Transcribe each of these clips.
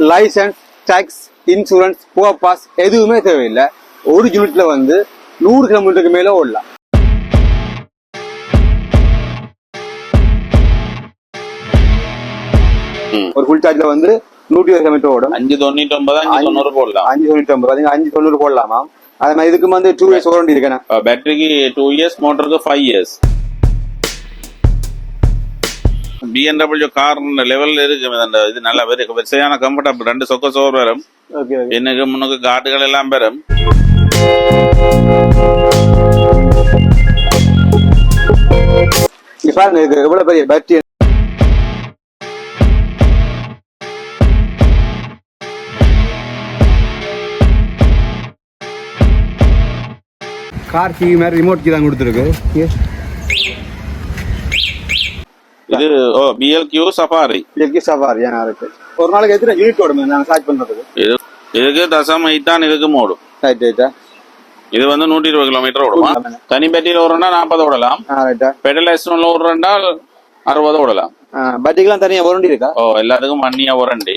Licence tax insurance புவர் pass எதுவுமே தேவையில்லை. ஒரு யூனிட்ல வந்து நூறு கிலோமீட்டருக்கு மேல ஓடலாம். ஒரு ஃபுல் சார்ஜ்ல வந்து நூற்றி இருபது கிலோமீட்டர் ஓடும். அஞ்சு தொண்ணூத்தி ஒன்பது அஞ்சு தொண்ணூறு போடலாம். அஞ்சு தொண்ணூற்றி ஒன்பது அஞ்சு தொண்ணூறு போடலாமா? அதே மாதிரி இதுக்கு வந்து டூ இயர்ஸ் வாரண்டி இருக்கேன் பேட்டரிக்கு டூ இயர்ஸ் மோட்டருக்கு ஃபைவ் இயர்ஸ் பிஎன்டபிள்யூ கார் லெவல்ல இருக்கு. அந்த இது நல்லா வெரி சரியான கம்ஃபர்டபுள் ரெண்டு சொக்க சோர் வரும். எனக்கு முன்னுக்கு காட்டுகள் எல்லாம் வரும் இங்க பாருங்க இது எவ்வளவு பெரிய பேட்டரி கார் கீ மாதிரி ரிமோட் கீ தான் கொடுத்துருக்கு. இது ஓ பிஎல்கியூ சஃபாரி சவாரி ஏன்னா இருக்கு ஒரு நாளைக்கு எத்தனை யூனிட் ஓடும் நாங்கள் சார்ஜ் பண்றதுக்கு இது இதுக்கு தசம் தான் இதுக்கு மோடும் ரைட் ரைட்டா இது வந்து நூற்றி இருபது கிலோமீட்டர் ஓடுமா தனி பேட்டரியில் ஓடுறா நாற்பது ஓடலாம் பெடல் ஓடுறா அறுபது ஓடலாம் பேட்டரிக்கெல்லாம் தனியாக வாரண்டி இருக்கா ஓ எல்லாத்துக்கும் மண்ணியா ஒரண்டி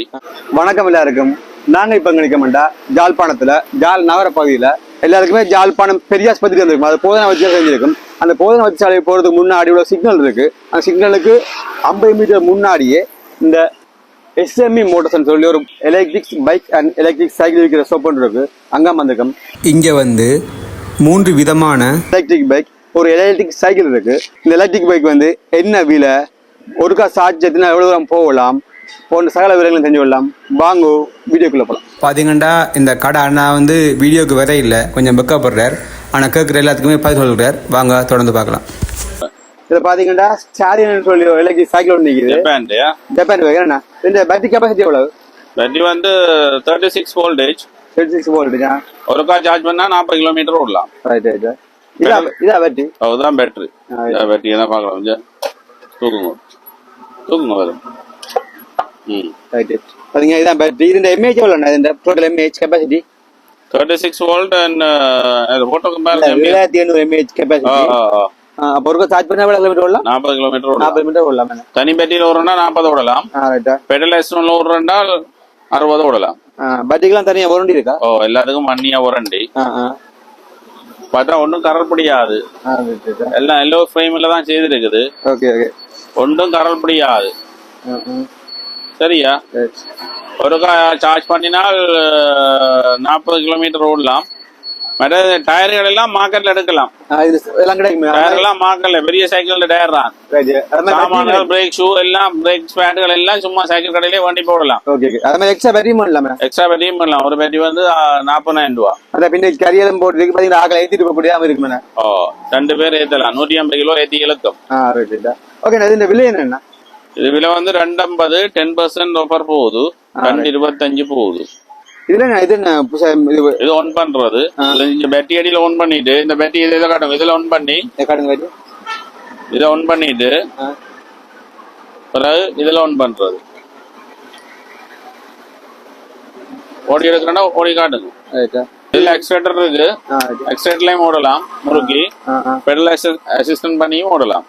வணக்கம் எல்லாருக்கும் நாங்க இப்ப நினைக்கமாண்டா ஜாழ்ப்பாணத்துல ஜாழ் நகர பகுதியில எல்லாருக்குமே ஜாழ்ப்பாணம் பெரியாஸ்பத்திரி வந்திருக்கும். அது போதனை வச்சு செஞ்சிருக்கும். அந்த போதனை வச்சு சாலை போறதுக்கு முன்னாடி உள்ள சிக்னல் இருக்கு. அந்த சிக்னலுக்கு ஐம்பது மீட்டர் முன்னாடியே இந்த எஸ்எம்இ மோட்டர்ஸ்னு சொல்லி ஒரு electric bike and electric cycle விற்கிற ஷாப் ஒன்று இருக்கு. அங்க வந்திருக்கும். இங்கே வந்து மூன்று விதமான எலக்ட்ரிக் பைக் ஒரு எலக்ட்ரிக் சைக்கிள் இருக்கு. இந்த எலக்ட்ரிக் பைக் வந்து என்ன விலை? ஒருக்கா சார்ஜ் எத்தனை? எவ்வளவு தூரம் போகலாம்? போன்ற சகல விவரங்களும் தெரிஞ்சு கொள்ளலாம். வாங்கோ வீடியோக்குள்ள போகலாம் பார்த்தீங்கன்னா இந்த கடை அண்ணா வந்து வீடியோக்கு வர இல்லை. கொஞ்சம் வெக்கப்படுறார் ஆனால் கேட்குற எல்லாத்துக்குமே பதில் சொல்கிறார் வாங்க தொடர்ந்து பார்க்கலாம். இதுல பாத்தீங்கன்னா சாரியன் சொல்லி எலக்ட்ரிக் சைக்கிள் ஒன்று நிக்குது. ஜப்பான்லையா ஜப்பான் பைக் என்ன? இந்த பேட்டரி கெப்பாசிட்டி எவ்வளவு? பேட்டரி வந்து thirty six voltage thirty six volt ஒருக்கா சார்ஜ் பண்ணா நாற்பது கிலோமீட்டர் ஓடலாம். ரைட் ரைட் இதா இதா பேட்டரி அதுதான் பேட்டரி பேட்டரி என்ன பார்க்கலாம். கொஞ்சம் தூக்குங்க. தூக்குங்க வரும். ரைட் பாத்தீங்க இதான் பேட்டரி இதுல எம்ஏஹெச் எவ்வளவு இந்த total mAh capacity thirty six volt and photo ஏழாயிரத்தி எண்ணூறு எம்ஏஹெச் கெப்பாசிட்டி அப்போ ஒருக்கா சார்ஜ் பண்ணா எவ்வளவு கிலோமீட்டர் ஓடலாம்? நாற்பது கிலோமீட்டர் ஓடலாம். நாற்பது மீட்டர் ஓடலாம் என்ன? தனி பேட்டரியில் ஓடுறா நாற்பது ஓடலாம். ஆ ரைட்டா பெடல் எஸ்டோன்ல ஓடுறா அறுபது ஓடலாம். பேட்டரிக்கெல்லாம் தனியா வாரண்டி இருக்கா? ஓ எல்லாத்துக்கும் மண்ணியா ஆ பார்த்தா ஒன்றும் கரல் பிடியாது. எல்லாம் எல்லோ ஃப்ரேமில் தான் செய்திருக்குது ஓகே ஓகே ஒன்றும் கரல் பிடியாது. சரியா? ஒருக்கா சார்ஜ் பண்ணினால் நாற்பது கிலோமீட்டர் ஓடலாம். மற்ற டயர்கள் எல்லாம் மார்க்கெட்ல எடுக்கலாம். எல்லாம் கிடைக்குமே? டயர் எல்லாம் மார்க்கெட்ல பெரிய சைக்கிள் டயர் தான். சாமான்கள் பிரேக் ஷூ எல்லாம் பிரேக் பேட்டுகள் எல்லாம் சும்மா சைக்கிள் கடையிலே வண்டி போடலாம். ஓகே அது எக்ஸ்ட்ரா பேட்டரி பண்ணலாமே எக்ஸ்ட்ரா பேட்டரியும் பண்ணலாம் ஒரு பேட்டரி வந்து நாற்பதாயிரம் ரூபா. அந்த பின்ன கரியலும் போட்டுருக்கு பாத்தீங்கன்னா ஆக்களை ஏத்திட்டு போக முடியாம இருக்குமே. ஓ ரெண்டு பேர் ஏத்தலாம். நூற்றி ஐம்பது கிலோ ஏத்தி இழுக்கும். ஓகே இந்த விலை என்னன்னா? இது விலை வந்து ரெண்டு ஐம்பது டென் பர்சன்ட் ஆஃபர் போகுது ரெண்டு இருபத்தஞ்சு போகுது. இதுல இது இது ஒன் பண்றது. இந்த பேட்டரி அடியில ஒன் பண்ணிட்டு இந்த பேட்டரி இதை காட்டும் இதுல ஒன் பண்ணி காட்டுங்க காட்டு. இதை ஒன் பண்ணிட்டு. பிறகு இதுல ஒன் பண்றது. ஓடி எடுக்கிறோன்னா ஓடி காட்டுங்க. இதுல எக்ஸ்ட்ரேட்டர் இருக்கு. எக்ஸ்ட்ரேட்டர்லயும் ஓடலாம் முறுக்கி. பெடல் அசிஸ்டன்ட் பண்ணியும் ஓடலாம்.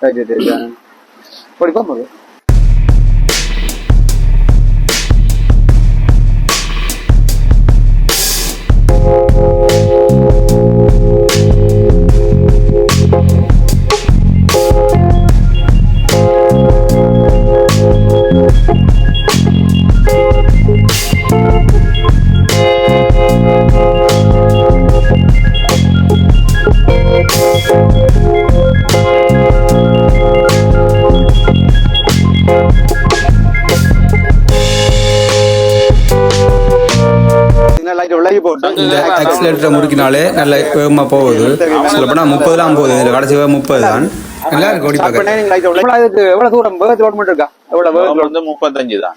இந்த ஆக்சிலேட்டரை முறுக்கினாலே நல்ல வேகமாக போகுது. சொல்லப்போனால் முப்பதுலாம் போகுது. இதில் கடைசி முப்பது தான் நல்லா இருக்கு ஓடி பார்க்க எவ்வளவு அதுக்கு எவ்வளவு தூரம் வேகத்துல ஓட இருக்கா? எவ்வளவு வந்து முப்பத்தஞ்சு தான்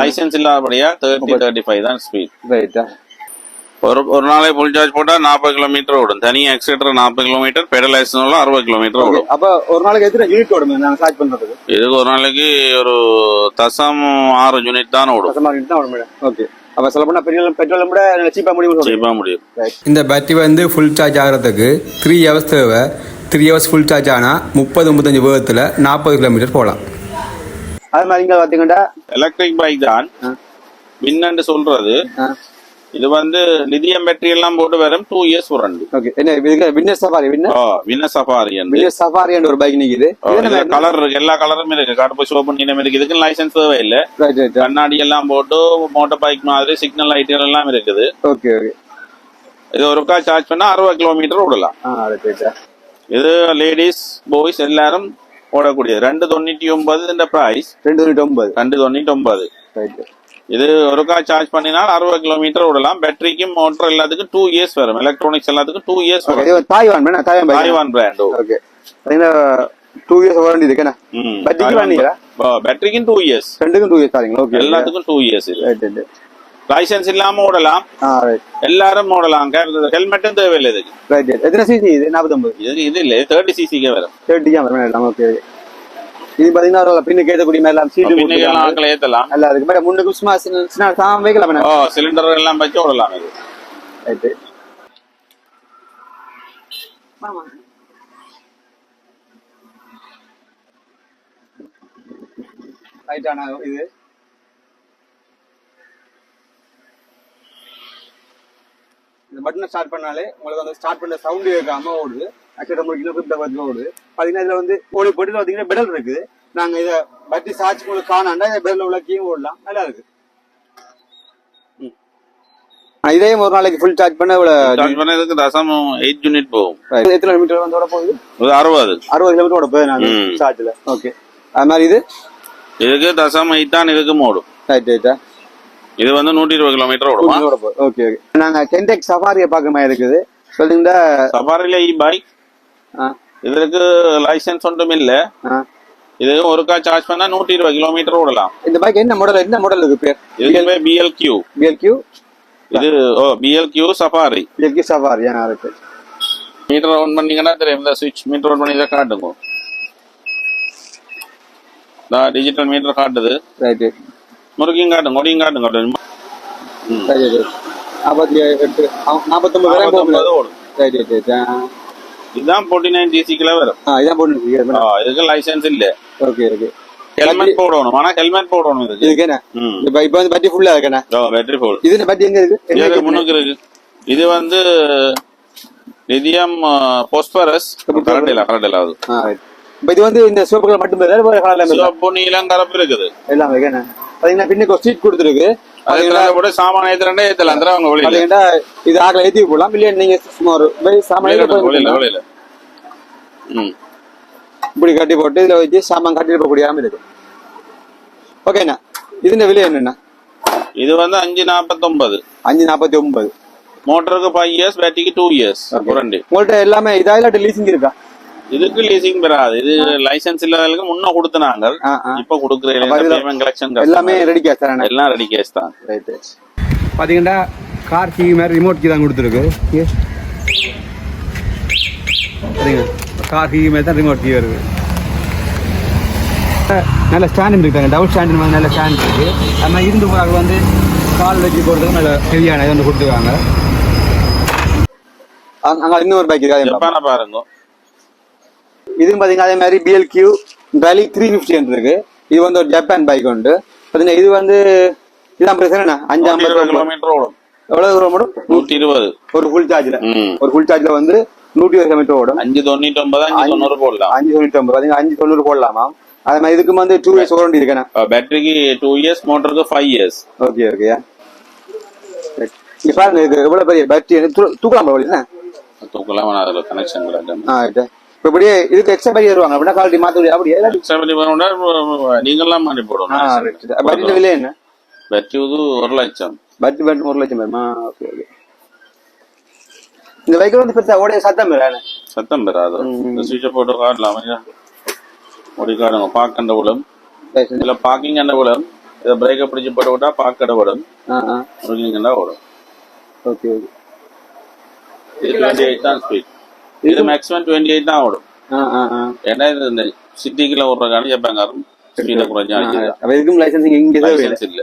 லைசன்ஸ் இல்லாதபடியா தேர்ட்டி தேர்ட்டி ஃபைவ் தான் ஸ்பீட் ரைட்டா ஒரு ஒரு நாளைக்கு ஃபுல் சார்ஜ் போட்டா நாற்பது கிலோமீட்டர் ஓடும். தனி எக்ஸ்ட்ரேட்டர் நாற்பது கிலோமீட்டர் பெடல் லைசன்ஸ் அறுபது கிலோமீட்டர் ஓடும். அப்ப ஒரு நாளைக்கு எத்தனை யூனிட் ஓடும்? நாங்க சார்ஜ் பண்றதுக்கு. இதுக்கு ஒரு நாளைக்கு ஒரு தசம் ஆறு யூனிட் தான் ஓடும். கஷ்டமா யூனிட் தான் ஓடும் மேடம் ஓகே அப்ப சொல்ல போனா பெட்ரோல் பெட்ரோல் கூட சீப்பா முடியும் சீப்பா முடியும். இந்த பேட்டரி வந்து ஃபுல் சார்ஜ் ஆகிறதுக்கு த்ரீ ஹவர்ஸ் தேவை. த்ரீ ஹவர்ஸ் ஃபுல் சார்ஜ் ஆனால் முப்பது முப்பத்தஞ்சு வேகத்தில் நாற்பது கிலோமீட்டர் போகலாம். அது மாதிரி இங்க பாத்தீங்கன்னா எலக்ட்ரிக் பைக் தான். வின்னு சொல்றது. இது வந்து லிதியம் பேட்டரி எல்லாம் போட்டு வரும் டூ இயர்ஸ் வாரண்டி ஓகே என்ன இதுக்கு Winner Safari Winner oh Safari Winner சஃபாரின்ற ஒரு பைக் நிக்குது கலர் இருக்கு எல்லா கலரும் இருக்கு. காட்டு சிவப்பு நீளம் இருக்கு. இதுக்கு லைசன்ஸ் தேவை இல்ல கண்ணாடி எல்லாம் போட்டு மோட்டார் பைக் மாதிரி சிக்னல் லைட்டுகள் எல்லாம் இருக்குது. ஓகே ஓகே இது ஒருக்கா சார்ஜ் பண்ணா அறுபது கிலோமீட்டர் விடலாம் இது லேடிஸ் பாய்ஸ் எல்லாரும் ஓடக்கூடியது. ரெண்டு தொண்ணூத்தி ஒன்பது இந்த பிரைஸ் ரெண்டு தொண்ணூற்றி ஒன்பது. ரெண்டு தொண்ணூத்தி ஒன்பது. ரைட் இது ஒருக்கா சார்ஜ் பண்ணினால் அறுபது கிலோமீட்டர் விடலாம். பேட்டரிக்கும் மோட்டர் எல்லாத்துக்கும் டூ இயர்ஸ் வரும். எலக்ட்ரானிக்ஸ் எல்லாத்துக்கும் டூ இயர்ஸ் வரும். தாய்வான் வேணா Taiwan Taiwan brand okay two years warranty இருக்குண்ணா பட்ஜெட் வாங்கிங்களா பேட்டரிக்கும் டூ இயர்ஸ் ரெண்டுக்கும் டூ இயர்ஸ் தாரீங்களா ஓகே எல்லாத்துக்கும் டூ இயர்ஸ் இது லைசன்ஸ் இல்லாம ஓடலாம். எல்லாரும் ஓடலாம். ஹெல்மெட்டும் தேவையில்லை இதுக்கு. ரைட் எத்தனை சிசி இது நாற்பத்தொம்பது இது இது இல்லை. தேர்ட்டி சிசிக்கே வரும். தேர்ட்டி கேமரா வேணாம் ஓகே இது பார்த்தீங்கன்னா பின்னுக்கு ஏற்றக்கூடிய மாதிரி எல்லாம் சீட்டு ஆக்களை ஏத்தலாம் நல்லா இருக்கு மேடம் முன்னுக்கு சும்மா சின்ன சின்ன சாம் வைக்கலாம் மேடம். ஓ சிலிண்டர் எல்லாம் வச்சு ஓடலாம் இது. ரைட்டு. ரைட்டானா இது? இந்த பட்டனை ஸ்டார்ட் பண்ணாலே உங்களுக்கு வந்து ஸ்டார்ட் பண்ண சவுண்டு கேட்காம ஓடுது. ஆக்சுவலாக உங்களுக்கு இன்னும் ஃபிஃப்ட் பட்ஜெட் ஓடுது. பார்த்தீங்கன்னா இதில் வந்து ஓடி போட்டு பார்த்தீங்கன்னா பெடல் இருக்குது நாங்கள் இதை பட்டி சார்ஜ் உங்களுக்கு காணாண்டா இதை பெடல் உள்ள ஓடலாம். நல்லா இருக்கு. ம். ஆ, இதே ஒரு நாளைக்கு ஃபுல் சார்ஜ் பண்ண சார்ஜ் பண்ணதுக்கு தசம் எயிட் யூனிட் போகும். எத்தனை கிலோமீட்டர் வந்து ஓட போகுது? இது அறுபது. அறுபது கிலோமீட்டர் ஓட போகுது நான். சார்ஜில் ஓகே அது மாதிரி இது? இதுக்கு தசம் எயிட் தான் இதுக்கு ஓடும் ரைட் ரைட்டா இது வந்து நூற்றி இருபது கிலோமீட்டர் ஓடுமா? ஓகே ஓகே நாங்கள் கென்டெக் சஃபாரியை பார்க்க மாதிரி இருக்குது சொல்லுங்க. சஃபாரில இ பைக் இதற்கு லைசன்ஸ் ஒன்றும் இல்ல. இது ஒருக்கா சார்ஜ் பண்ணா நூற்றி இருபது கிலோமீட்டர் ஓடலாம். இந்த பைக் என்ன மாடல் என்ன மாடல் இருக்கு பேர்? இதுவே பிஎல்கியூ பிஎல்கியூ இது ஓ பிஎல்கியூ சஃபாரி பிஎல்கியூ சஃபாரி ஆ இருக்கு. மீட்டர் ஆன் பண்ணீங்கன்னா தெரியும். இந்த சுவிட்ச் மீட்டர் ஆன் பண்ணி தான் காட்டுங்க டிஜிட்டல் மீட்டர் காட்டுது. ரைட்டு முறுக்கையும் காட்டுங்க ஒடியும் காட்டுங்க. சரி சரி. நாற்பத்தி எட்டு. நாற்பத்தொம்பது வரை போகுது நாற்பத்தொன்பது ஓடும் ரைட் ஆ இதுதான் ஃபோர்ட்டி நைன் ஜிசிக்குள்ள வரும். இதான் போட்டு இதுக்கு லைசன்ஸ் இல்ல ஓகே ஓகே. ஹெல்மெட் போடணும். ஆனா ஹெல்மெட் போடணும் இதுக்கு. இதுக்கு என்ன? இப்போ இப்போ வந்து பட்டி ஃபுல்லாக இருக்கண்ணா பேட்டரி போடும் இது என்ன பட்டி எங்க இருக்கு? இது? முன்னுக்கு இருக்கு. இது வந்து லிதியம் போஸ்பரஸ் கரண்ட் இல்ல கரண்ட் இல்ல அது. இப்போ இது வந்து இந்த சிவப்பு கலர் மட்டும் வேறு வேறு கலர்ல இருக்கு. சிவப்பு நீலம் கலப்பு இருக்குது. எல்லாம் இருக்கு என்ன பார்த்தீங்கன்னா பின்னுக்கு ஒரு சீட் கொடுத்துருக்கு. கூட சாமான ஏத்துறே ஏத்தல அந்த அவங்க வெளியில பார்த்தீங்கன்னா இது ஆக்கில் ஏற்றி போடலாம். இல்லையா நீங்க சும்மா ஒரு சாமான் ஏத்தி இப்படி கட்டி போட்டு இதுல வச்சு சாமான் கட்டிட்டு போகக்கூடிய ஆமை இருக்கு. ஓகேண்ணா இதுல விலை என்னண்ணா? இது வந்து அஞ்சு நாற்பத்தொன்பது அஞ்சு நாற்பத்தி ஒன்பது மோட்டருக்கு ஃபைவ் இயர்ஸ் பேட்டரிக்கு டூ இயர்ஸ் உங்கள்கிட்ட எல்லாமே இதா இல்லாட்டி லீசிங் இருக்கா? இதுக்கு லீசிங் பெறாது. இது லைசன்ஸ் இல்லாதவங்களுக்கு முன்ன கொடுத்தனாங்க ஆ ஆ. இப்ப கொடுக்குற கலெக்ஷன் எல்லாமே ரெடி கேஷ் தானே? எல்லாம் ரெடி கேஸ் தான். ரைட்டு பார்த்தீங்கன்னா கார் கீ மாதிரி ரிமோட் கீ தான் கொடுத்துருக்கு. சரிங்க கார் கீ மாதிரி தான் ரிமோட் கீ வருது. நல்ல ஸ்டாண்ட் இருக்காங்க டபுள் ஸ்டாண்ட் மாதிரி நல்ல ஸ்டாண்ட் இருக்கு. மாதிரி இருந்து வந்து கால் வச்சு போடுறதுக்கு நல்ல ஹெவியான இது வந்து கொடுத்துருக்காங்க. அங்கே இன்னொரு பைக் இருக்கு? ஜப்பான பாருங்க. இதுவும் பார்த்தீங்கன்னா அதே மாதிரி பிஎல்கியூ வேலி த்ரீ ஃபிஃப்டி இருக்கு இது வந்து ஒரு ஜப்பான் பைக் உண்டு. பார்த்தீங்கன்னா இது வந்து இதான் பிரச்சனை அஞ்சு இருபது ஐம்பது கிலோமீட்டர் ஓடும். எவ்வளவு தூரம் ஓடும்? நூத்தி இருபது. ஒரு ஃபுல் சார்ஜ்ல. ஒரு ஃபுல் சார்ஜ்ல வந்து நூற்றி இருபது கிலோமீட்டர் ஓடும். அஞ்சு தொண்ணூத்தி ஒன்பது அஞ்சு தொண்ணூறு போடலாம். அஞ்சு தொண்ணூற்றி ஒன்பது பார்த்தீங்கன்னா அஞ்சு தொண்ணூறு போடலாமா? அதே மாதிரி இதுக்கு வந்து டூ இயர்ஸ் வாரண்டி இருக்கேண்ணா. பேட்டரிக்கு டூ இயர்ஸ் மோட்டருக்கு ஃபைவ் இயர்ஸ் ஓகே ஓகே பாருங்க இது எவ்வளவு பெரிய பேட்டரி தூக்கலாம் தூக்கலாம் அதுல கனெக்ஷன் ஆ இப்போ இப்படியே இதுக்கு எக்ஸ்ட்ரா பேட்டரி வருவாங்க அப்படின்னா குவாலிட்டி மாற்ற அப்படியே செவன்டி பண்ண நீங்கெல்லாம் மாட்டி ஆ போடணும் பேட்டரி விலை என்ன? இது ஒரு லட்சம். பேட்டரி பேட்டரி ஒரு லட்சம் வருமா ஓகே ஓகே. இந்த பைக்கில் வந்து பெருசா ஓடைய சத்தம் இல்லை சத்தம் பெறாது. இந்த சுவிட்சை போட்டு காட்டலாம். ஓடி காடுங்க பார்க் அந்த விழும் இதுல பார்க்கிங் அந்த விழும் இதை பிரேக்கை பிடிச்சி போட்டு விட்டா பார்க் கடை விடும் ஓடும். Okay okay. இது டுவெண்ட்டி எயிட் தான் ஸ்பீட் இது மேக்ஸிமம் டுவெண்ட்டி எயிட் தான் ஓடும். ஆ ஆ ஆ. ஏன்னா இது இந்த சிட்டிக்குள்ள ஓடுறதுக்கான ஜப்பாங்காரும் ஸ்பீடை குறைஞ்சா அப்போ இதுக்கும் லைசன்ஸ் இங்கே தான் லைசன்ஸ் இல்ல.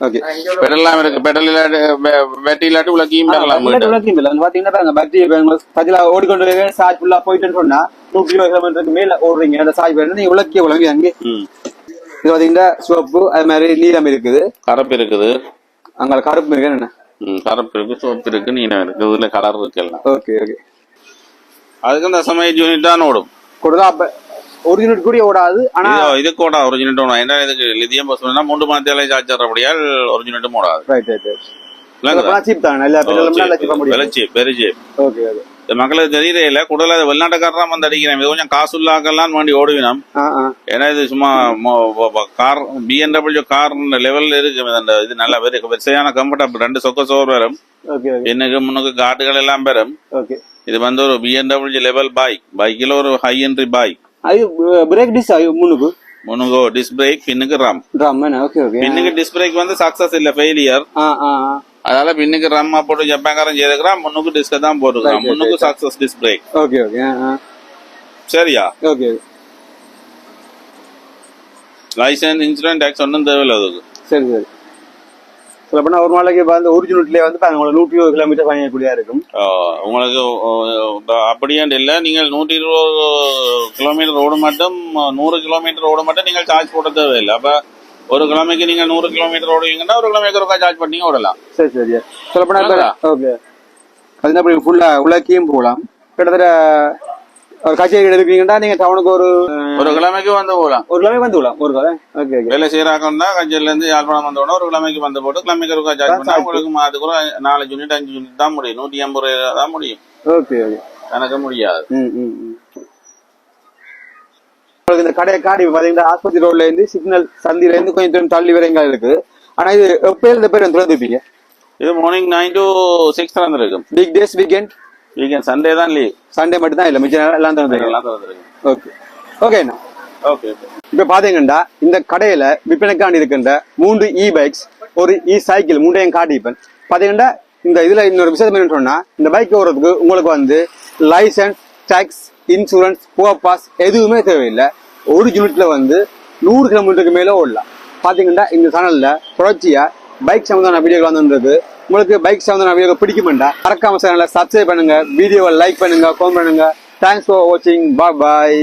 ஓகே பெடல்லாம் இருக்கு. பெடல் இல்லாட்டி பேட்டரி இல்லாட்டி உள்ள கீம் பெடலாம் பாத்தீங்கன்னா ஓடிக்கொண்டு சார்ஜ் ஃபுல்லா போயிட்டுன்னு சொன்னா நூற்றி இருபது கிலோமீட்டருக்கு மேல ஓடுறீங்க. அந்த சார்ஜ் வேணும் நீங்க உலக்கிய உலகி அங்கே. இது பாத்தீங்கன்னா சிவப்பு அது மாதிரி நீலம் இருக்குது. கருப்பு இருக்குது. அங்க கருப்பு இருக்கு. என்ன? கருப்பு இருக்கு சிவப்பு இருக்கு நீலம் இருக்கு? இதுல கலர் இருக்கு எல்லாம். ஓகே ஓகே அதுக்கு இந்த சமய யூனிட் தான் ஓடும். கொடுத்தா அப்ப ஒரு யூனிட் கூட ஓடாது ஆனா இது கூட ஒரு யூனிட் ஓடும் என்ன இதுக்கு லித்தியம் பஸ் மூன்று மாத்தியாலே சார்ஜ் தரபடியால் ஒரு யூனிட்டும் ஓடாது. ரைட் ரைட் ரைட் சீப் தானே? எல்லா சீப்பா முடியும். விலை cheap very cheap okay okay இந்த மக்களுக்கு தெரியல கூடுதல வெளிநாட்டுக்காரன் வந்து அடிக்கிறேன் இது கொஞ்சம் காசுள்ளாக்கெல்லாம் வேண்டி ஓடுவினோம். ஏன்னா இது சும்மா கார் பிஎன்டபிள்யூ கார் லெவல்ல இருக்கு. அந்த இது நல்ல வெரி வரிசையான கம்ஃபர்டபுள் ரெண்டு சொக்க சோர் வரும். பின்னுக்கு முன்னுக்கு காட்டுகள் எல்லாம் ஓகே. இது வந்து ஒரு பிஎன்டபிள்யூ லெவல் பைக் பைக்கில் ஒரு high entry bike brake disc முன்னுக்கு? முன்னுக்கு டிஸ்க் பிரேக் பின்னுக்கு ரம் என்ன ஓகே ஓகே. பின்னுக்கு டிஸ்க் பிரேக் வந்து சக்சஸ் இல்ல ஃபெயிலியர் அதனால பின்னுக்கு ரம்மா போட்டு ஜப்பான்காரன் செய்திருக்கிறான் முன்னுக்கு டிஸ்க தான் right, முன்னுக்கு success disc brake okay okay சரியா? ஓகே லைசன்ஸ் இன்சூரன்ஸ் டேக்ஸ் ஒன்றும் தேவையில்ல அதுக்கு. சரி சரி. சொல்ல போனா ஒரு நாளைக்கு வந்து ஒரு யூனிட்லயே வந்து உங்களுக்கு நூற்றி இருபது கிலோமீட்டர் பயணிக்கக்கூடியா இருக்கும். உங்களுக்கு ஆஹ் அப்படியாண்டு இல்லை? நீங்கள் நூற்றி இருபது கிலோமீட்டர் ஓட மட்டும் நூறு கிலோமீட்டர் ஓட மட்டும் நீங்கள் சார்ஜ் போட தேவையில்லை. அப்போ ஒரு கிழமைக்கு நீங்கள் நூறு கிலோமீட்டர் ஓடுவீங்கன்னா ஒரு கிழமைக்கு ஒருக்கா சார்ஜ் பண்ணி ஓடலாம். சரி சரி. சொல்ல போனா? ஓகே. அது அப்படி ஃபுல்லா உலக்கியும் போகலாம் கிட்டத்தட்ட ஒரு கச்சேரி எடுக்கிறீங்கன்னா நீங்க டவுனுக்கு ஒரு ஒரு கிழமைக்கு வந்து போகலாம். ஒரு கிலோமீட்டர் வந்து விடலாம் ஒரு ஓகே வேலை செய்யறாங்கன்னா கஞ்சல்ல இருந்து யாழ்ப்பாணம் வந்த உடனே ஒரு கிழமைக்கு வந்து போட்டு கிழமைக்கு ஒருக்கா சார்ஜ் பண்ணா உங்களுக்கு மாதத்துக்கு ஒரு நாலு யூனிட் அஞ்சு யூனிட் தான் முடியும். நூற்றி ஐம்பது ரூபாய் தான் முடியும். Okay okay. எனக்கு முடியாது. ம் ம். உங்களுக்கு இந்த கடையை காடி பாத்தீங்கன்னா ஆஸ்பத்திரி ரோட்ல இருந்து சிக்னல் சந்தில இருந்து கொஞ்சம் தூரம் தள்ளி வரைங்க இருக்கு ஆனா இது எப்ப இந்த பேர் திறந்துப்பீங்க இது morning nine to six திறந்துருக்கும். Week days weekend weekend Sunday தான் லீவ் சண்டே மட்டும் தான் இல்ல மிச்ச நேரம் எல்லாம் திறந்துருக்கு எல்லாம் திறந்துருக்கும். ஓகே ஓகேண்ணா ஓகே ஓகே இப்ப பாத்தீங்கன்னா இந்த கடையில விற்பனைக்காண்டி இருக்கின்ற மூன்று இ பைக்ஸ் ஒரு இ சைக்கிள் மூன்றையும் காட்டிப்பேன் பாத்தீங்கன்னா இந்த இதுல இன்னொரு விஷயம் என்னன்னு சொன்னா இந்த பைக் ஓடுறதுக்கு உங்களுக்கு வந்து லைசன்ஸ் டாக்ஸ் இன்சூரன்ஸ் புவர் பாஸ் எதுவுமே தேவையில்லை. ஒரு யூனிட்ல வந்து நூறு கிலோமீட்டருக்கு மேல ஓடலாம். பாத்தீங்கன்னா இந்த சேனல்ல தொடர்ச்சியா பைக் சம்பந்தமான வீடியோகள் வந்துன்றது உங்களுக்கு பைக் சம்பந்தமான வீடியோ பிடிக்குமெண்டா மறக்காம சேனலை சப்ஸ்கிரைப் பண்ணுங்க வீடியோவை லைக் பண்ணுங்க கமெண்ட் பண்ணுங்க. தேங்க்ஸ் ஃபார் வாட்சிங் பாய்